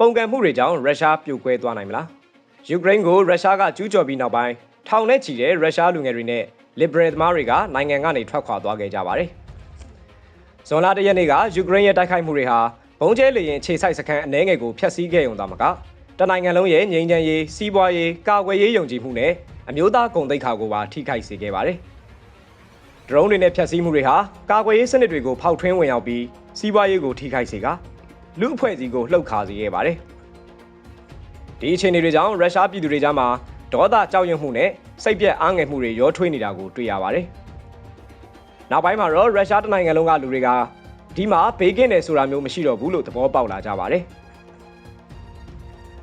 ပုံကံမှုတွေကြောင့်ရုရှားပြိုကွဲသွားနိုင်မလားယူကရိန်းကိုရုရှားကကျူးကျော်ပြီးနောက်ပိုင်းထောင်နဲ့ချီတဲ့ရုရှားလူငယ်တွေနဲ့ liberal သမားတွေကနိုင်ငံကနေထွက်ခွာသွားခဲ့ကြပါတယ်ဇွန်လ၁ရက်နေ့ကယူကရိန်းရဲ့တိုက်ခိုက်မှုတွေဟာဘုံကျဲလေရင်ခြေဆိုင်စခန်းအနှဲငယ်ကိုဖျက်ဆီးခဲ့ုံသာမကတနိုင်ငံလုံးရဲ့ငြိမ်းချမ်းရေးစီးပွားရေးကာကွယ်ရေးယုံကြည်မှုနဲ့အမျိုးသားဂုဏ်သိက္ခာကိုပါထိခိုက်စေခဲ့ပါတယ်ဒရုန်းတွေနဲ့ဖျက်ဆီးမှုတွေဟာကာကွယ်ရေးစနစ်တွေကိုဖောက်ထွင်းဝင်ရောက်ပြီးစီးပွားရေးကိုထိခိုက်စေက လူအဖွဲ့အစည်းကိုလှုပ်ခါစေခဲ့ပါတယ်ဒီအခြေအနေတွေကြောင့်ရုရှားပြည်သူတွေကြားမှာဒေါသကြောက်ရွံ့မှုနဲ့စိတ်ပြက်အားငယ်မှုတွေရောထွေးနေတာကိုတွေ့ရပါတယ်နောက်ပိုင်းမှာတော့ရုရှားတနိုင်ငံလုံးကလူတွေကဒီမှာဘေးကင်းတယ်ဆိုတာမျိုးမရှိတော့ဘူးလို့သဘောပေါက်လာကြပါတယ်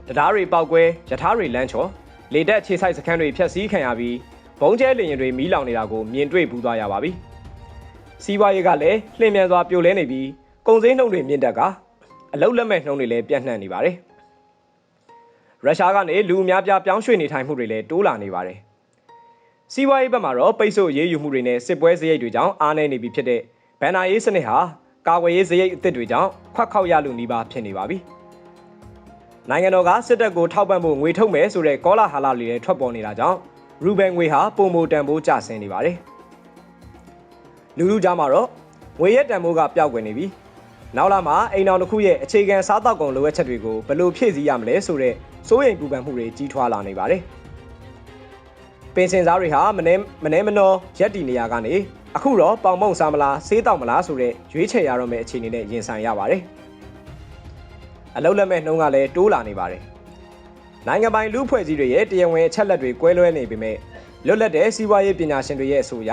တရားတွေပောက်ကွဲယထာတွေလမ်းချော်လေတက်ခြေဆိုင်စခန်းတွေဖျက်ဆီးခံရပြီးဘုံကျဲလေရင်တွေမီးလောင်နေတာကိုမြင်တွေ့ဘူးသွားရပါပြီစီးပွားရေးကလည်းလှင်မြန်စွာပြိုလဲနေပြီးကုန်စည်နှုန်းတွေမြင့်တက်က အလုတ်လက်မဲ့နှုန်းတွေလည်းပြန့်နှံ့နေပါတယ်ရုရှားကနေလူအများပြားပြောင်းရွှေ့နေထိုင်မှုတွေလည်းတိုးလာနေပါတယ်စီးပွားရေးဘက်မှာတော့ပိတ်ဆို့ရေးယူမှုတွေနဲ့စစ်ပွဲစရိတ်တွေကြောင့်အားနည်းနေပြီဖြစ်တဲ့ဘန်နာရေးစနစ်ဟာကာကွယ်ရေးစရိတ်အသစ်တွေကြောင့်ခွက်ခေါက်ရလူနီးပါးဖြစ်နေပါပြီ။နိုင်ငံတော်ကစစ်တပ်ကိုထောက်ပံ့ဖို့ငွေထုတ်မယ်ဆိုတဲ့ကောလာဟာလတွေလည်းထွက်ပေါ်နေတာကြောင့်ရူဘယ်ငွေဟာပုံမတန်ဖိုးကျဆင်းနေပါတယ်။လူလူကြားမှာတော့ငွေရဲ့တန်ဖိုးကပျောက်ကွယ်နေပြီ။ နောက်လာမှာအိမ်တော်တစ်ခုရဲ့အခြေခံစားတောက်ကုန်လိုအပ်ချက်တွေကိုဘယ်လိုဖြည့်ဆည်းရမလဲဆိုတဲ့စိုးရိမ်ပူပန်မှုတွေကြီးထွားလာနေပါတယ်။ပင်စင်စားတွေဟာမနှဲမနှဲမနှောရက်တီနေရာကနေအခုတော့ပေါင်ပေါင်စားမလားဆေးတောက်မလားဆိုတဲ့ရွေးချယ်ရတော့မယ့်အခြေအနေနဲ့ရင်ဆိုင်ရပါတယ်။အလုံးလက်မဲ့နှုံးကလည်းတိုးလာနေပါတယ်။နိုင်ငံပိုင်လူဖွဲ့စည်းတွေရဲ့တရားဝင်အချက်လက်တွေကွဲလွဲနေပေမဲ့လွတ်လပ်တဲ့စီးပွားရေးပညာရှင်တွေရဲ့အဆိုအရ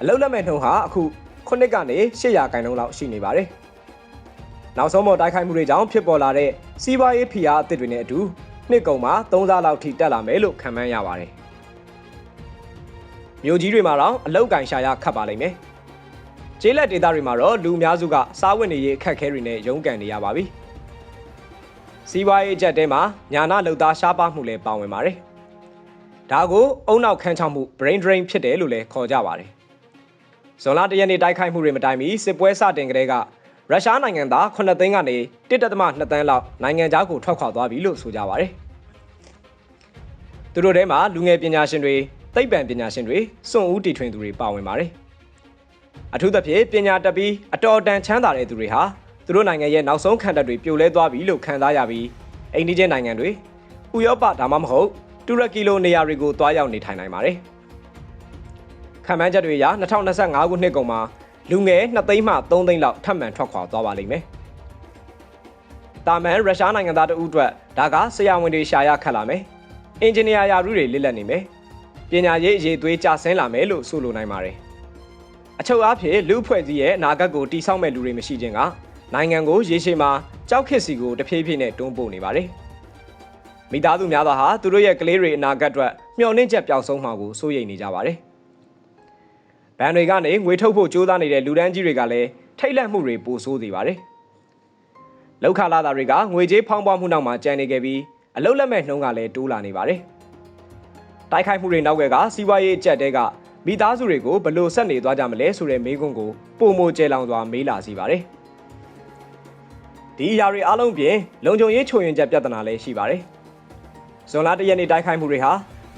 အလုံးလက်မဲ့နှုံးဟာအခုခုနှစ်ကနေ800ခိုင်နှုန်းလောက်ရှိနေပါတယ်။ နောက်ဆုံးပေါ်တိုက်ခိုက်မှုတွေကြောင့်ဖြစ်ပေါ်လာတဲ့စီးပွားရေးဖိအားအသစ်တွေနဲ့အတူနှစ်ကုန်မှာ3စားလောက်ထိတက်လာမယ်လို့ခန့်မှန်းရပါတယ်။မြို့ကြီးတွေမှာတော့အလောက်ကင်ရှာရခတ်ပါလိမ့်မယ်။ကျေးလက်ဒေသတွေမှာတော့လူအများစုကစားဝတ်နေရေးအခက်အခဲတွေနဲ့ရုန်းကန်နေရပါပြီ။စီးပွားရေးအကျက်တဲမှာညာနာလှုပ်သားရှားပါမှုလည်းပါဝင်ပါတယ်။ဒါကိုအုံနောက်ခန်းချောက်မှု brain drain ဖြစ်တယ်လို့လည်းခေါ်ကြပါတယ်။ဇွန်လတရက်နေ့တိုက်ခိုက်မှုတွေမတိုင်မီစစ်ပွဲစတင်ကတည်းက ရုရှားနိုင်ငံသား9သိန်းကနေ1.2တန်းလောက်နိုင်ငံခြားကိုထွက်ခွာသွားပြီလို့ဆိုကြပါတယ်။သူတို့ထဲမှာလူငယ်ပညာရှင်တွေသိပ္ပံပညာရှင်တွေစွန့်ဦးတီထွင်သူတွေပါဝင်ပါတယ်။အထူးသဖြင့်ပညာတတ်ပြီးအတော်တန်ချမ်းသာတဲ့သူတွေဟာသူတို့နိုင်ငံရဲ့နောက်ဆုံးခံတပ်တွေပြိုလဲသွားပြီလို့ခံစားရပြီးအိန္ဒိယနိုင်ငံတွေဥရောပဒါမှမဟုတ်တူရကီလိုနေရာတွေကိုတွားရောက်နေထိုင်နိုင်ပါတယ်။ခံမှန်းချက်တွေအရ2025ခုနှစ်ကုန်မှာ လူငယ်2သိန်းမှ3သိန်းလောက်ထပ်မံထွက်ခွာသွားပါလိမ့်မယ်။တာမန်ရုရှားနိုင်ငံသားတဦးအတွက်ဒါကဆရာဝန်တွေရှာရခတ်လာမယ်။အင်ဂျင်နီယာယာရုတွေလစ်လက်နေမယ်။ပညာရေးအရေးသွေးကျဆင်းလာမယ်လို့ဆိုလိုနိုင်ပါတယ်။အချုပ်အားဖြင့်လူအဖွဲ့အစည်းရဲ့အနာဂတ်ကိုတိစောက်မဲ့လူတွေမရှိခြင်းကနိုင်ငံကိုရေရှည်မှာကြောက်ခစ်စီကိုတဖြည်းဖြည်းနဲ့တွန်းပို့နေပါတယ်။မိသားစုများသောဟာသူတို့ရဲ့ကလေးတွေအနာဂတ်အတွက်မျှော်လင့်ချက်ပျောက်ဆုံးမှာကိုစိုးရိမ်နေကြပါတယ်။ ဘဏ်တွေကနေငွေထုတ်ဖို့ကြိုးစားနေတဲ့လူဒန်းကြီးတွေကလည်းထိတ်လန့်မှုတွေပိုဆိုးစေပါတယ်။လောက်ခလာတာတွေကငွေကြေးဖောင်းပွားမှုနောက်မှာကြံနေခဲ့ပြီးအလုတ်လက်မဲ့နှုံးကလည်းတိုးလာနေပါတယ်။တိုက်ခိုက်မှုတွေနောက်ကကစီးပွားရေးအကျက်တဲကမိသားစုတွေကိုဘလို့ဆက်နေသွားကြမလဲဆိုတဲ့မေးခွန်းကိုပုံမကျဲလောင်စွာမေးလာစီပါတယ်။ဒီအရာတွေအားလုံးပြင်လုံခြုံရေးချိုရင်ချက်ပြဿနာလည်းရှိပါတယ်။ဇွန်လတရက်နေ့တိုက်ခိုက်မှုတွေဟာ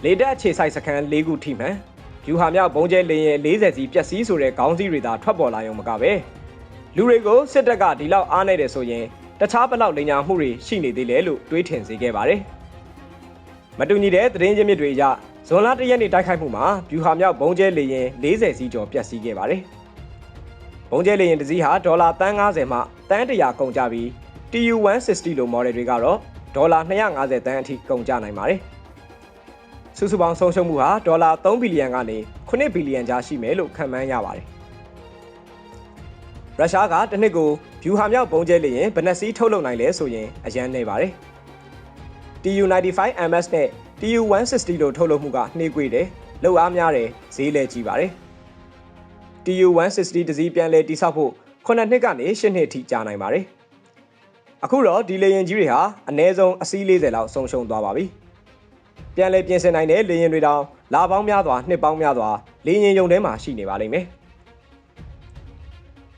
လေတက်အခြေဆိုင်စခန်း၄ခုထိမှန် ယူဟာမြောက်ဘုံကျဲလေရင်40စီပျက်စီးဆိုတဲ့ခေါင်းစည်းတွေသာထွက်ပေါ်လာရုံမကပဲလူတွေကိုစစ်တပ်ကဒီလောက်အားနေတယ်ဆိုရင်တခြားဘလောက်လိညာမှုတွေရှိနေသေးလဲလို့တွေးထင်စေခဲ့ပါတယ်။မတူညီတဲ့သတင်းချင်းမြစ်တွေအရဇွန်လ၁ရက်နေ့တိုက်ခိုက်မှုမှာဗျူဟာမြောက်ဘုံကျဲလေရင်40စီးကျော်ပျက်စီးခဲ့ပါတယ်။ဘုံကျဲလေရင်တစ်စီးဟာဒေါ်လာ350မှတန်း100ကုန်ကြပြီး TU160 လို model တွေကတော့ဒေါ်လာ250တန်းအထိကုန်ကြနိုင်ပါတယ်။ စုစုပေါင်းဆုံးရှုံးမှုဟာဒေါ်လာ3ဘီလီယံကနေ9ဘီလီယံကြားရှိမယ်လို့ခန့်မှန်းရပါတယ်။ရုရှားကတစ်နှစ်ကိုဗျူဟာမြောက်ဘုံကျဲလေရင်ဘယ်နှစီးထုတ်လုပ်နိုင်လဲဆိုရင်အရန်နေပါတယ်။ TU95MS နဲ့ TU160 လို့ထုတ်လုပ်မှုကနှေးကွေးတယ်။လောက်အားများတယ်ဈေးလည်းကြီးပါတယ်။ TU160 တစည်းပြန်လဲတိစောက်ဖို့9နှစ်ကနေ10နှစ်အထိကြာနိုင်ပါတယ်။အခုတော့ဒီလေယာဉ်ကြီးတွေဟာအနည်းဆုံးအစီး40လောက်ဆုံးရှုံးသွားပါပြီ။ ပြန်လဲပြင်ဆင်နိုင်တဲ့လေယာဉ်တွေတောင်လာပေါင်းများစွာနှစ်ပေါင်းများစွာလေယာဉ်ယုံထဲမှာရှိနေပါလိမ့်မယ်။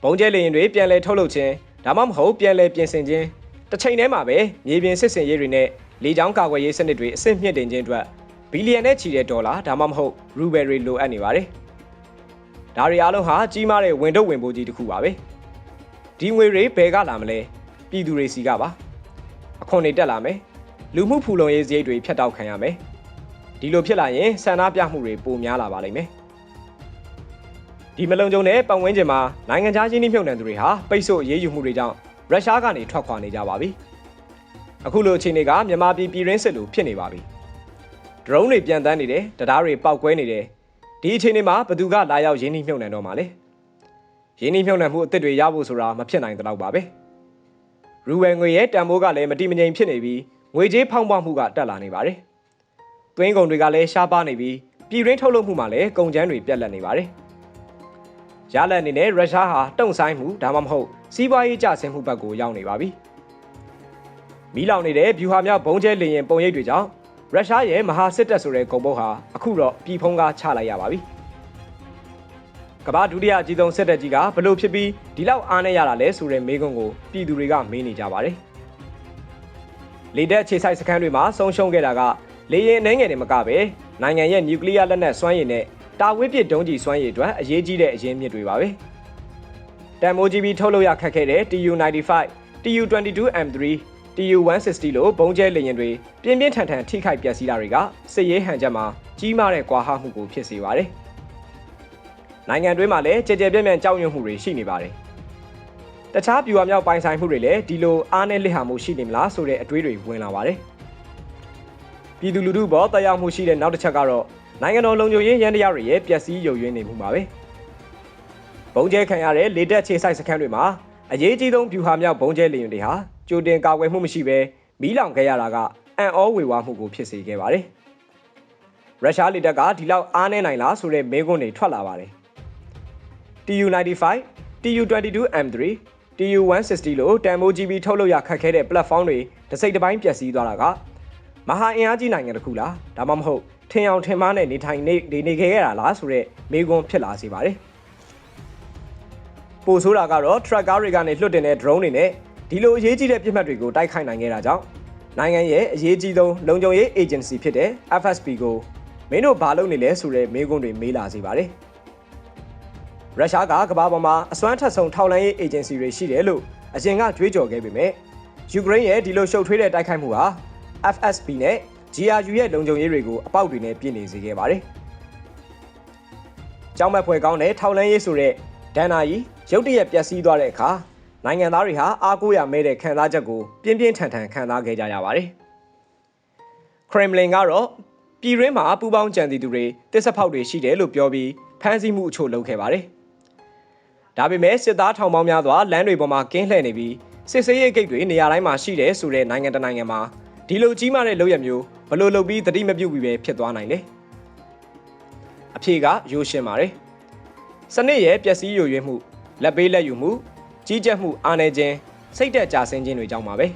ဘုံကျဲလေယာဉ်တွေပြန်လဲထုတ်လုပ်ခြင်းဒါမှမဟုတ်ပြန်လဲပြင်ဆင်ခြင်းတစ်ချိန်တည်းမှာပဲမြေပြင်စစ်စင်ရေးတွေနဲ့လေကြောင်းကာကွယ်ရေးစနစ်တွေအဆင့်မြင့်တင်ခြင်းအတွက်ဘီလီယံနဲ့ချီတဲ့ဒေါ်လာဒါမှမဟုတ်ရူဘယ်တွေလိုအပ်နေပါတယ်။ဒါတွေအားလုံးဟာကြီးမားတဲ့ဝင်ထုတ်ဝင်ပိုးကြီးတစ်ခုပါပဲ။ဒီငွေတွေဘယ်ကလာမလဲ။ပြည်သူတွေစီကပါ။အခွန်တွေတက်လာမယ်။ လူမှုဖူလုံရေးစရိတ်တွေဖြတ်တောက်ခံရမယ်။ဒီလိုဖြစ်လာရင်ဆန္ဒပြမှုတွေပိုများလာပါလိမ့်မယ်။ဒီမလုံခြုံတဲ့ပတ်ဝန်းကျင်မှာနိုင်ငံခြားရင်းနှီးမြှုပ်နှံသူတွေဟာပိတ်ဆို့အရေးယူမှုတွေကြောင့်ရုရှားကနေထွက်ခွာနေကြပါပြီ။အခုလိုအခြေအနေကမြန်မာပြည်ပြည်ရင်းစစ်လိုဖြစ်နေပါပြီ။ drone တွေပြန်တန်းနေတယ်၊တရားတွေပောက်ကွဲနေတယ်။ဒီအခြေအနေမှာဘသူကလာရောက်ရင်းနှီးမြှုပ်နှံတော့မှာလဲ။ရင်းနှီးမြှုပ်နှံမှုအသစ်တွေရဖို့ဆိုတာမဖြစ်နိုင်တော့ပါပဲ။ရူဝယ်ငွေရဲ့တန်ဖိုးကလည်းမတိမငြိမ်ဖြစ်နေပြီး ငွေကြေးဖောင်းပွားမှုကတက်လာနေပါတယ်။သွင်းကုန်တွေကလည်းရှားပါနေပြီးပြည်ရင်းထုတ်လုပ်မှုမှာလည်းကုန်ကျန်းတွေပြက်လက်နေပါတယ်။ရလဒ်အနေနဲ့ရုရှားဟာတုံ့ဆိုင်မှုဒါမှမဟုတ်စီးပွားရေးကျဆင်းမှုဘက်ကိုရောက်နေပါပြီ။မီးလောင်နေတဲ့ဗျူဟာမြောက်ဘုံကျဲလေရင်ပုံရိပ်တွေကြောင့်ရုရှားရဲ့မဟာစစ်တပ်ဆိုတဲ့ဂုံပုတ်ဟာအခုတော့ပြည်ဖုံးကားချလိုက်ရပါပြီ။ကမ္ဘာဒုတိယအကြီးဆုံးစစ်တပ်ကြီးကဘလို့ဖြစ်ပြီးဒီလောက်အားနဲ့ရတာလဲဆိုတဲ့မေးခွန်းကိုပြည်သူတွေကမေးနေကြပါတယ်။ လေတပ်ခြေဆိုင်စခန်းတွေမှာဆုံးရှုံးခဲ့တာကလေရင်အနေငယ်တွေမကပဲနိုင်ငံရဲ့နျူကလ িয়ার လက်နက်စွမ်းရည်နဲ့တာဝေးပစ်ဒုံးကျည်စွမ်းရည်အတွက်အရေးကြီးတဲ့အရင်းမြစ်တွေပါပဲ။တန်မိုးကြီးပြီးထုတ်လုပ်ရခက်ခဲ့တဲ့ TU95, TU22M3, TU160 လို့ဘုံကျဲလေယာဉ်တွေပြင်းပြင်းထန်ထန်ထိခိုက်ပျက်စီးတာတွေကစစ်ရေးဟန်ချက်မှာကြီးမားတဲ့ကွာဟမှုကိုဖြစ်စေပါတယ်။နိုင်ငံတွင်းမှာလည်းကြဲကြဲပြန့်ပြန့်ကြောက်ရွံ့မှုတွေရှိနေပါတယ်။ တခြားပြူအမြောက်ပိုင်ဆိုင်မှုတွေလည်းဒီလိုအားနည်းလစ်ဟာမှုရှိနေမလားဆိုတဲ့အတွေးတွေဝင်လာပါတယ်။ပြည်သူလူထုဘောတရားမှုရှိတဲ့နောက်တစ်ချက်ကတော့နိုင်ငံတော်လုံခြုံရေးရန်တရားတွေရဲ့ပျက်စီးယုံရင်းနေမှုပါပဲ။ဘုံကျဲခံရတဲ့လေတက်ခြေဆိုင်စခန်းတွေမှာအရေးကြီးဆုံးပြူဟာမြောက်ဘုံကျဲလေယာဉ်တွေဟာကြိုတင်ကာကွယ်မှုမရှိဘဲမီးလောင်ခဲ့ရတာကအံ့ဩဝေဝါမှုကိုဖြစ်စေခဲ့ပါတယ်။ရုရှားလေတပ်ကဒီလောက်အားနည်းနိုင်လားဆိုတဲ့မေးခွန်းတွေထွက်လာပါတယ်။ TU95, TU22M3, TU160 လို့တန်မိုးကြီးပြီးထုတ်လုပ်ရခက်ခဲတဲ့ platform တွေတစ်စိတ်တစ်ပိုင်းပျက်စီးသွားတာကမဟာအင်အားကြီးနိုင်ငံတစ်ခုလားဒါမှမဟုတ်ထင်အောင်ထင်မှားနဲ့နေထိုင်နေနေခဲ့ရတာလားဆိုတဲ့မေးခွန်းဖြစ်လာစေပါတယ်။ပိုဆိုးတာကတော့ truck ကားတွေကနေလွှတ်တင်တဲ့ drone တွေနဲ့ဒီလိုအရေးကြီးတဲ့ပြစ်မှတ်တွေကိုတိုက်ခိုက်နိုင်ခဲ့တာကြောင့်နိုင်ငံရဲ့အရေးကြီးဆုံးလုံခြုံရေး agency ဖြစ်တဲ့ FSB ကိုမင်းတို့ဘာလုပ်နေလဲဆိုတဲ့မေးခွန်းတွေမေးလာစေပါတယ်။ ရုရှားကကမ္ဘာပေါ်မှာအစွမ်းထက်ဆုံးထောက်လှမ်းရေး agency တွေရှိတယ်လို့အရင်ကကြွေးကြော်ခဲ့ပေမဲ့ယူကရိန်းရဲ့ဒီလိုရှုပ်ထွေးတဲ့တိုက်ခိုက်မှုဟာ FSB နဲ့ GRU ရဲ့လုံခြုံရေးတွေကိုအပေါက်တွေနဲ့ပြည့်နေစေခဲ့ပါတယ်။ကြောင်းမဲ့ဖွယ်ကောင်းတဲ့ထောက်လှမ်းရေးဆိုတဲ့ဒဏ္ဍာကြီးရုတ်တရက်ပျက်စီးသွားတဲ့အခါနိုင်ငံသားတွေဟာအားကိုးရမဲတဲ့ခံစားချက်ကိုပြင်းပြင်းထန်ထန်ခံစားခဲ့ကြရပါတယ်။ခရမ်လင်ကတော့ပြည်ရင်းမှာပူပေါင်းကြံစီသူတွေတစ်ဆက်ဖောက်တွေရှိတယ်လို့ပြောပြီးဖမ်းဆီးမှုအချို့လုပ်ခဲ့ပါတယ်။ ဒါပေမဲ့စစ်သားထောင်ပေါင်းများစွာလမ်းတွေပေါ်မှာကင်းလှည့်နေပြီးစစ်ဆေးရေးဂိတ်တွေနေရာတိုင်းမှာရှိတယ်ဆိုတဲ့နိုင်ငံတနိုင်ငံမှာဒီလိုကြီးမားတဲ့လုပ်ရမျိုးဘလို့လုပ်ပြီးတတိမပြုတ်ပြီးပဲဖြစ်သွားနိုင်တယ်။အဖြေကရိုးရှင်းပါတယ်။စနစ်ရဲ့ပျက်စီးယိုယွင်းမှုလက်ပေးလက်ယူမှုကြီးကြပ်မှုအားနည်းခြင်းစိတ်သက်ကြဆင်းခြင်းတွေကြောင့်ပါပဲ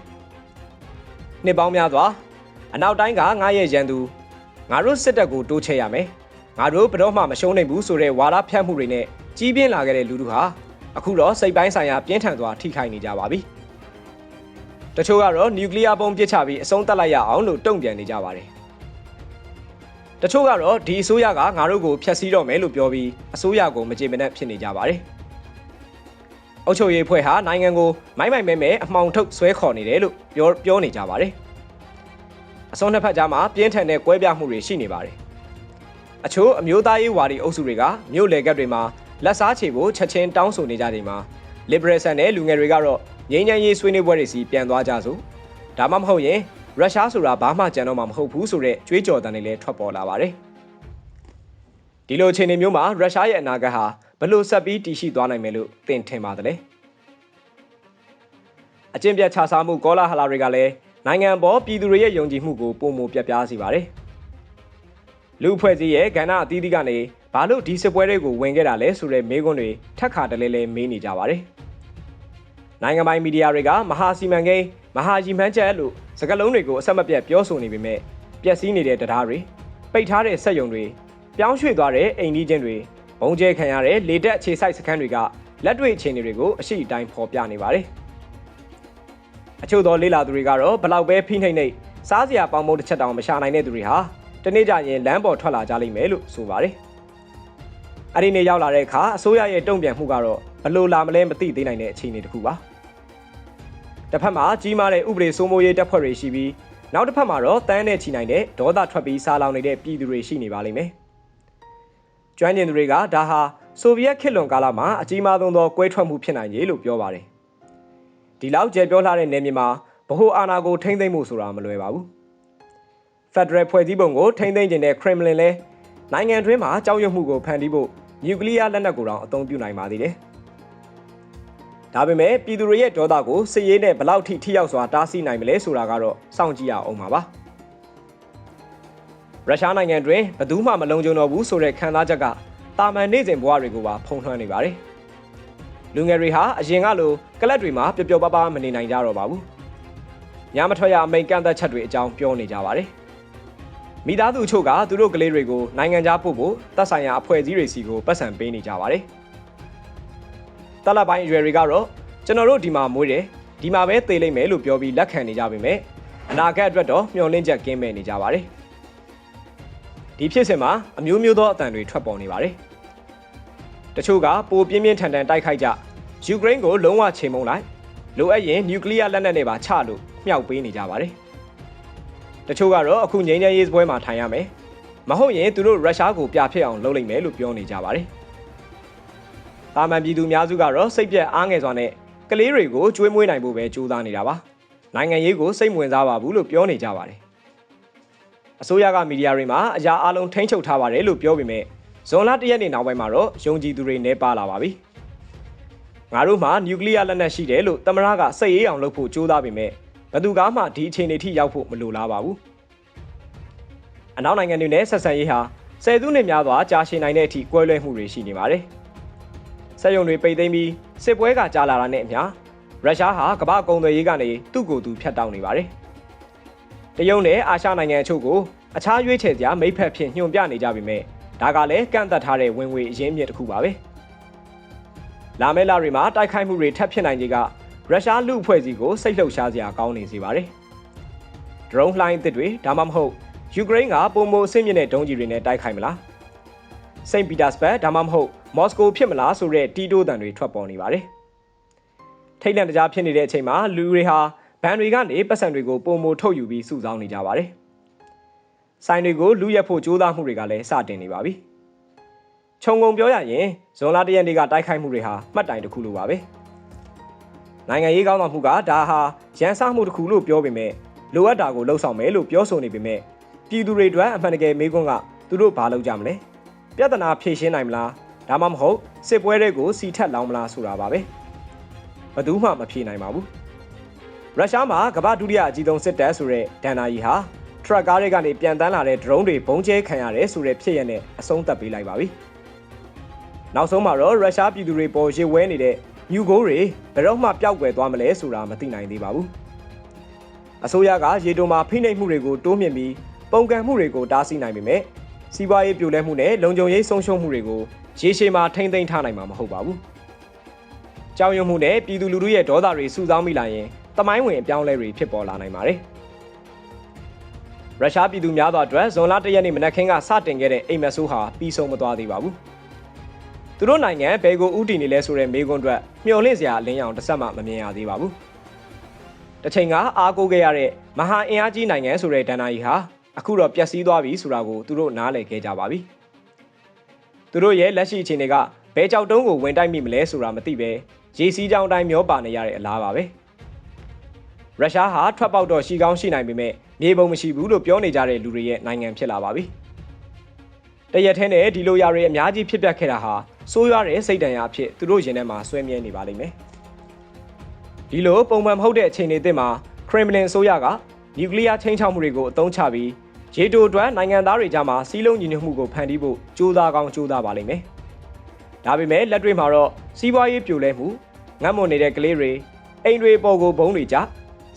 နှစ်ပေါင်းများစွာအနောက်တိုင်းကငါရဲ့ရန်သူငါတို့စစ်တပ်ကိုတိုးချဲ့ရမယ်ငါတို့ဘယ်တော့မှမရှုံးနိုင်ဘူးဆိုတဲ့ဝါဒဖြန့်မှုတွေနဲ့ ကြီးပြင်းလာခဲ့တဲ့လူတို့ဟာအခုတော့စိတ်ပိုင်းဆိုင်ရာပြင်းထန်စွာထိခိုက်နေကြပါပြီတချို့ကတော့နျူကလ িয়ার ပုံပစ်ချပြီးအဆုံးသတ်လိုက်ရအောင်လို့တုံ့ပြန်နေကြပါတယ်တချို့ကတော့ဒီအစိုးရကငါတို့ကိုဖျက်ဆီးတော့မယ်လို့ပြောပြီးအစိုးရကိုမကြေမနက်ဖြစ်နေကြပါတယ်အုပ်ချုပ်ရေးဖွဲ့ဟာနိုင်ငံကိုမိုင်းမိုင်မဲမဲအမှောင်ထုတ်ဆွဲခေါ်နေတယ်လို့ပြောပြောနေကြပါတယ်။အစွန်းနှစ်ဖက်ကြားမှာပြင်းထန်တဲ့ကွဲပြားမှုတွေရှိနေပါတယ်။အချို့အမျိုးသားရေးဝါဒီအုပ်စုတွေကမြို့လေကပ်တွေမှာ လက်စားချေဖို့ချက်ချင်းတောင်းဆိုနေကြချိန်မှာ liberal ဆန်တဲ့လူငယ်တွေကတော့ငြိမ်းချမ်းရေးဆွေးနွေးပွဲတွေစီပြန်သွားကြစို့။ဒါမှမဟုတ်ရင်ရုရှားဆိုတာဘာမှကြံတော့မှာမဟုတ်ဘူးဆိုတဲ့ကြွေးကြော်သံတွေလည်းထွက်ပေါ်လာပါတယ်။ဒီလိုအခြေအနေမျိုးမှာရုရှားရဲ့အနာဂတ်ဟာဘလို့ဆက်ပြီးတည်ရှိသွားနိုင်မယ်လို့သင်ထင်ပါတယ်လဲအကျင့်ပြတ်ခြားစားမှုကောလာဟလာတွေကလည်းနိုင်ငံပေါ်ပြည်သူတွေရဲ့ယုံကြည်မှုကိုပုံမပြတ်ပြားစေပါတယ်လူဖွဲ့စည်းရဲ့ကဏ္ဍအသီးသီးကနေ ဘာလို့ဒီစစ်ပွဲတွေကိုဝင်ခဲ့တာလဲဆိုတဲ့မေးခွန်းတွေထက်ခါတလဲလဲမေးနေကြပါတယ်နိုင်ငံပိုင်မီဒီယာတွေကမဟာစီမံကိန်းမဟာရီမှန်းချက်လို့စကားလုံးတွေကိုအဆက်မပြတ်ပြောဆိုနေပေမဲ့ပျက်စီးနေတဲ့တရားတွေပိတ်ထားတဲ့စက်ရုံတွေပြောင်းရွှေ့သွားတဲ့အိမ်ကြီးချင်းတွေဘုံကျဲခံရတဲ့လေတက်အခြေစိုက်စခန်းတွေကလက်တွေ့အခြေအနေတွေကိုအရှိအတိုင်းဖော်ပြနေပါတယ်။အချို့သောလေးလာသူတွေကတော့ဘလောက်ပဲဖိနှိပ်နှိပ်စားစရာပေါင်းမုံတစ်ချက်တောင်မရှာနိုင်တဲ့သူတွေဟာတနေ့ကျရင်လမ်းပေါ်ထွက်လာကြလိမ့်မယ်လို့ဆိုပါတယ်။ အဲဒီနေ့ရောက်လာတဲ့အခါအစိုးရရဲ့တုံ့ပြန်မှုကတော့ဘလို့လာမလဲမသိသေးနိုင်တဲ့အခြေအနေတစ်ခုပါ။တစ်ဖက်မှာကြီးမားတဲ့ဥပဒေစိုးမိုးရေးတပ်ဖွဲ့တွေရှိပြီးနောက်တစ်ဖက်မှာတော့တန်းနဲ့ချီနိုင်တဲ့ဒေါသထွက်ပြီးစားလောင်နေတဲ့ပြည်သူတွေရှိနေပါလိမ့်မယ်။ကျွမ်းကျင်သူတွေကဒါဟာဆိုဗီယက်ခေတ်လွန်ကာလမှာအကြီးမားဆုံးသောကွဲထွက်မှုဖြစ်နိုင်ခြေလို့ပြောပါတယ်။ဒီလောက်ကျယ်ပြောလှတဲ့နေမြေမှာဗဟိုအာဏာကိုထိမ့်သိမ့်မှုဆိုတာမလွယ်ပါဘူး။ Federal ဖွဲ့စည်းပုံကိုထိမ့်သိမ့်ခြင်းတဲ့ Kremlin လဲနိုင်ငံတွင်းမှာကြောက်ရွံ့မှုကိုဖန်တီးဖို့ နျူကလ িয়ার လက်နက်ကိုတောင်အသုံးပြုနိုင်ပါသေးတယ်။ဒါပေမဲ့ပြည်သူတွေရဲ့ဒေါသကိုစစ်ရေးနဲ့ဘလောက်ထိထိရောက်စွာတားဆီးနိုင်မလဲဆိုတာကတော့စောင့်ကြည့်ရအောင်ပါပါ။ရုရှားနိုင်ငံတွင်ဘယ်သူမှမလုံခြုံတော့ဘူးဆိုတဲ့ခံစားချက်ကတာမန်နေစဉ်ဘဝတွေကိုပါဖုံးထွန်းနေပါတယ်။လူငယ်တွေဟာအရင်ကလိုကလပ်တွေမှာပျော်ပျော်ပါးပါးမနေနိုင်ကြတော့ပါဘူး။ညမထွက်ရအမိန်ကန့်သက်ချက်တွေအကြောင်းပြောနေကြပါတယ်။ မိသားစုအချို့ကသူတို့ကလေးတွေကိုနိုင်ငံခြားပို့ဖို့တပ်ဆိုင်ရာအဖွဲ့အစည်းတွေစီကိုပတ်စံပေးနေကြပါတယ်။တပ်လက်ပိုင်းအရွယ်တွေကတော့ကျွန်တော်တို့ဒီမှာမွေးတယ်ဒီမှာပဲသေလိမ့်မယ်လို့ပြောပြီးလက်ခံနေကြပေမဲ့အနာဂတ်အတွက်တော့မျှော်လင့်ချက်ကင်းမဲ့နေကြပါတယ်။ဒီဖြစ်စဉ်မှာအမျိုးမျိုးသောအတန်တွေထွက်ပေါ်နေပါတယ်။တချို့ကပိုပြင်းပြင်းထန်ထန်တိုက်ခိုက်ကြယူကရိန်းကိုလုံးဝချိန်မုံလိုက်လိုအပ်ရင်နျူကလ িয়ার လက်နက်တွေပါချလို့မြောက်ပေးနေကြပါတယ်။ တချို့ကတော့အခုငြိမ်းချမ်းရေးစပွဲမှာထိုင်ရမယ်။မဟုတ်ရင်သူတို့ရုရှားကိုပြဖြစ်အောင်လုပ်လိမ့်မယ်လို့ပြောနေကြပါတယ်။တာမန်ပြည်သူများစုကတော့စိတ်ပြက်အားငယ်စွာနဲ့ကလေးတွေကိုကျွေးမွေးနိုင်ဖို့ပဲကြိုးစားနေတာပါ။နိုင်ငံရေးကိုစိတ်ဝင်စားပါဘူးလို့ပြောနေကြပါတယ်။အစိုးရကမီဒီယာတွေမှာအရာအလုံးထိန်းချုပ်ထားပါတယ်လို့ပြောပေမဲ့ဇွန်လ၁ရက်နေ့နောက်ပိုင်းမှာတော့ယုံကြည်သူတွေနှဲပါလာပါပြီ။ငါတို့မှာနျူကလ িয়ার လက်နက်ရှိတယ်လို့သမရကစိတ်အေးအောင်လုပ်ဖို့ကြိုးစားပေမဲ့ ဘသူကမှဒီအခြေအနေထိရောက်ဖို့မလိုလားပါဘူး။အနောက်နိုင်ငံတွေနဲ့ဆက်ဆံရေးဟာဆယ်စုနှစ်များစွာကြာရှည်နိုင်တဲ့အထိကွဲလွဲမှုတွေရှိနေပါတယ်။ဆက်ယုံတွေပိတ်သိမ်းပြီးစစ်ပွဲကကြာလာတာနဲ့အမျှရုရှားဟာကမ္ဘာကုန်သွယ်ရေးကနေသူ့ကိုယ်သူဖျက်တောက်နေပါတယ်။တရုတ်နဲ့အာရှနိုင်ငံအချို့ကိုအခြားရွေးချယ်စရာမိဖက်ဖြစ်ညွှန်ပြနေကြပေမဲ့ဒါကလည်းကန့်သက်ထားတဲ့ဝင်ငွေအရင်းမြစ်တစ်ခုပါပဲ။လာမယ့်လတွေမှာတိုက်ခိုက်မှုတွေထပ်ဖြစ်နိုင်ခြေက ရုရှားလူအဖွဲ့အစည်းကိုစိတ်လှုပ်ရှားစရာကောင်းနေစေပါတယ်။ drone လှိုင်းအသစ်တွေဒါမှမဟုတ်ယူကရိန်းကပုံမအဆင့်မြင့်တဲ့ဒုံးကျည်တွေနဲ့တိုက်ခိုက်မလား။စိန့်ပီတာစဘတ်ဒါမှမဟုတ်မော်စကိုဖြစ်မလားဆိုတဲ့တီးတိုးတန်တွေထွက်ပေါ်နေပါတယ်။ထိတ်လန့်တကြားဖြစ်နေတဲ့အချိန်မှာလူတွေဟာဘန်တွေကနေပတ်စံတွေကိုပုံမထုတ်ယူပြီးစုဆောင်းနေကြပါတယ်။ဆိုင်တွေကိုလူရက်ဖို့ကြိုးစားမှုတွေကလည်းစတင်နေပါပြီ။ခြုံငုံပြောရရင်ဇွန်လတရက်နေ့ကတိုက်ခိုက်မှုတွေဟာမှတ်တိုင်တစ်ခုလိုပါပဲ။ နိုင်ငံရေးကောင်းဆောင်မှုကဒါဟာရန်စမှုတစ်ခုလို့ပြောပေမဲ့လိုအပ်တာကိုလှုံ့ဆော်မယ်လို့ပြောဆိုနေပေမဲ့ပြည်သူတွေအတွက်အမှန်တကယ်မေးခွန်းကသူတို့ဘာလုပ်ကြမလဲ။ပြဿနာဖြေရှင်းနိုင်မလား။ဒါမှမဟုတ်စစ်ပွဲတွေကိုစီထက်လောင်မလားဆိုတာပါပဲ။ဘယ်သူမှမဖြေနိုင်ပါဘူး။ရုရှားမှာကမ္ဘာဒုတိယအကြီးဆုံးစစ်တပ်ဆိုတဲ့ဒန်နာယီဟာထရက်ကားတွေကနေပြန်တန်းလာတဲ့ drone တွေဘုံကျဲခံရတယ်ဆိုတဲ့ဖြစ်ရတဲ့အဆုံးသတ်ပေးလိုက်ပါပြီ။နောက်ဆုံးမှာတော့ရုရှားပြည်သူတွေပေါ်ရစ်ဝဲနေတဲ့ မြူကိုတွေဘယ်တော့မှပျောက်ကွယ်သွားမလဲဆိုတာမသိနိုင်သေးပါဘူး။အစိုးရကရေတိုမှာဖိနှိပ်မှုတွေကိုတိုးမြင့်ပြီးပုံကံမှုတွေကိုတားဆီးနိုင်ပေမဲ့စီးပွားရေးပြိုလဲမှုနဲ့လုံခြုံရေးဆုံးရှုံးမှုတွေကိုရေရှည်မှာထိမ့်သိမ်းထားနိုင်မှာမဟုတ်ပါဘူး။ကြောင်ရွံ့မှုနဲ့ပြည်သူလူထုရဲ့ဒေါသတွေစုဆောင်းမိလာရင်တမိုင်းဝင်အပြောင်းလဲတွေဖြစ်ပေါ်လာနိုင်ပါတယ်။ရုရှားပြည်သူများသောအတွက်ဇွန်လ၁ရက်နေ့မနက်ခင်းကစတင်ခဲ့တဲ့အိမ်မက်ဆိုးဟာပြီးဆုံးမသွားသေးပါဘူး။ သူတို့နိုင်ငံဘယ်ကိုဥတီနေလဲဆိုတဲ့မေးခွန်းအတွက်မျှော်လင့်စရာအလင်းရောင်တစ်ဆက်မှမမြင်ရသေးပါဘူး။တစ်ချိန်ကအားကိုးခဲ့ရတဲ့မဟာအင်အားကြီးနိုင်ငံဆိုတဲ့ဒန်နာယီဟာအခုတော့ပျက်စီးသွားပြီဆိုတာကိုသူတို့နားလည်ခဲ့ကြပါပြီ။သူတို့ရဲ့လက်ရှိအခြေအနေကဘဲကြောက်တုံးကိုဝင်တိုက်မိမလဲဆိုတာမသိပဲရေစီးကြောင်တိုင်းမျောပါနေရတဲ့အလားပါပဲ။ရုရှားဟာထွက်ပေါက်တော့ရှိကောင်းရှိနိုင်ပေမဲ့မြေပုံမရှိဘူးလို့ပြောနေကြတဲ့လူတွေရဲ့နိုင်ငံဖြစ်လာပါပြီ။တရက်ထဲနဲ့ဒီလိုຢာတွေအများကြီးဖြစ်ပျက်ခဲ့တာဟာ စိုးရွားတဲ့စိတ်တန်ရာအဖြစ်သူတို့ရင်ထဲမှာဆွဲမြဲနေပါလိမ့်မယ်။ဒီလိုပုံမှန်မဟုတ်တဲ့အခြေအနေသစ်မှာခရမ်မလင်ဆိုရကနျူကလ িয়ার ချင်းချောက်မှုတွေကိုအသုံးချပြီးရေတိုအတွက်နိုင်ငံသားတွေကြားမှာစီးလုံးညီညွတ်မှုကိုဖန်တီးဖို့ကြိုးစားကောင်းကြိုးစားပါလိမ့်မယ်။ဒါပေမဲ့လက်တွေ့မှာတော့စီးပွားရေးပြိုလဲမှုငတ်မွန်နေတဲ့ကလေးတွေအိမ်တွေပေါ်ကိုဘုံတွေကြ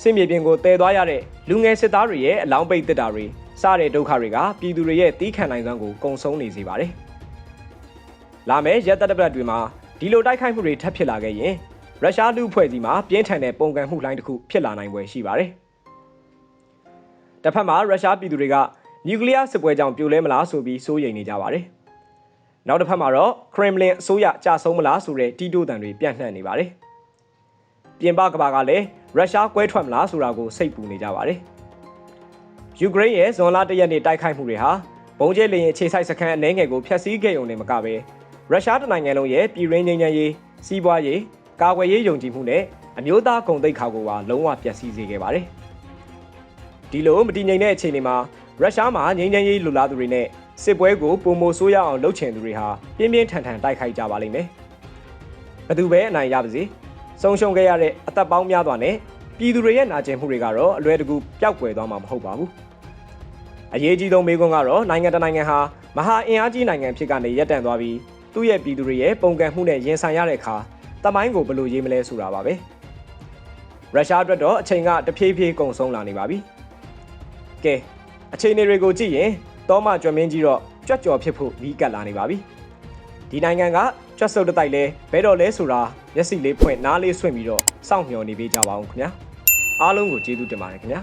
စစ်မြေပြင်ကိုတည်သွားရတဲ့လူငယ်စစ်သားတွေရဲ့အလောင်းပိတ်တစ်တာတွေစတဲ့ဒုက္ခတွေကပြည်သူတွေရဲ့တီးခံနိုင်စွမ်းကိုကုံဆုံးနေစေပါတယ်။ လာမယ့်ရက်သက်တပတ်တွေမှာဒီလိုတိုက်ခိုက်မှုတွေထပ်ဖြစ်လာခဲ့ရင်ရုရှားလူအဖွဲ့အစည်းမှာပြင်းထန်တဲ့ပုံကံမှုလှိုင်းတစ်ခုဖြစ်လာနိုင်ပွဲရှိပါတယ်။တစ်ဖက်မှာရုရှားပြည်သူတွေကနျူကလ িয়ার စစ်ပွဲကြောင့်ပြိုလဲမလားဆိုပြီးစိုးရိမ်နေကြပါတယ်။နောက်တစ်ဖက်မှာတော့ခရမ်လင်အစိုးရကြာဆုံးမလားဆိုတဲ့တီးတိုးတန်တွေပြန့်နှံ့နေပါတယ်။ပြင်ပကဘာကလည်းရုရှားကွဲထွက်မလားဆိုတာကိုစိတ်ပူနေကြပါတယ်။ယူကရိန်းရဲ့ဇွန်လတရက်နေ့တိုက်ခိုက်မှုတွေဟာဘုံကျဲလေရင်အခြေစိုက်စခန်းအနှဲငယ်ကိုဖျက်ဆီးခဲ့ုံနဲ့မကဘဲ ရုရှားတနိုင်ငံလုံးရဲ့ပြည်ရင်းငြိမ်းချမ်းရေးစီးပွားရေးကာကွယ်ရေးယုံကြည်မှုနဲ့အမျိုးသားဂုဏ်သိက္ခာကိုပါလုံးဝပျက်စီးစေခဲ့ပါတယ်။ဒီလိုမတည်ငြိမ်တဲ့အခြေအနေမှာရုရှားမှာငြိမ်းချမ်းရေးလူလားသူတွေနဲ့စစ်ပွဲကိုပုံမိုဆိုးရအောင်လှုပ်ချင်သူတွေဟာပြင်းပြင်းထန်ထန်တိုက်ခိုက်ကြပါလိမ့်မယ်။ဘယ်သူပဲအနိုင်ရပါစေဆုံးရှုံးခဲ့ရတဲ့အသက်ပေါင်းများစွာနဲ့ပြည်သူတွေရဲ့နာကျင်မှုတွေကတော့အလွယ်တကူပျောက်ကွယ်သွားမှာမဟုတ်ပါဘူး။အရေးကြီးဆုံးမေးခွန်းကတော့နိုင်ငံတကာနိုင်ငံဟာမဟာအင်အားကြီးနိုင်ငံဖြစ်ကနေရပ်တန့်သွားပြီး သူ့ရဲ့ပြည်သူတွေရဲ့ပုံကံမှုနဲ့ရင်ဆိုင်ရတဲ့အခါတမိုင်းကိုဘယ်လိုရေးမလဲဆိုတာပါပဲရုရှားအတွက်တော့အချိန်ကတဖြည်းဖြည်းကုန်ဆုံးလာနေပါပြီကဲအခြေအနေတွေကိုကြည့်ရင်တောမကျွမ်းမင်းကြီးတော့ကြွက်ကြော်ဖြစ်ဖို့ပြီးကပ်လာနေပါပြီဒီနိုင်ငံကကြွက်စုပ်တတိုက်လဲဘဲတော့လဲဆိုတာမျက်စိလေးဖွင့်နားလေးဆွင့်ပြီးတော့စောင့်မျှော်နေပေးကြပါဦးခင်ဗျာအားလုံးကိုကျေးဇူးတင်ပါတယ်ခင်ဗျာ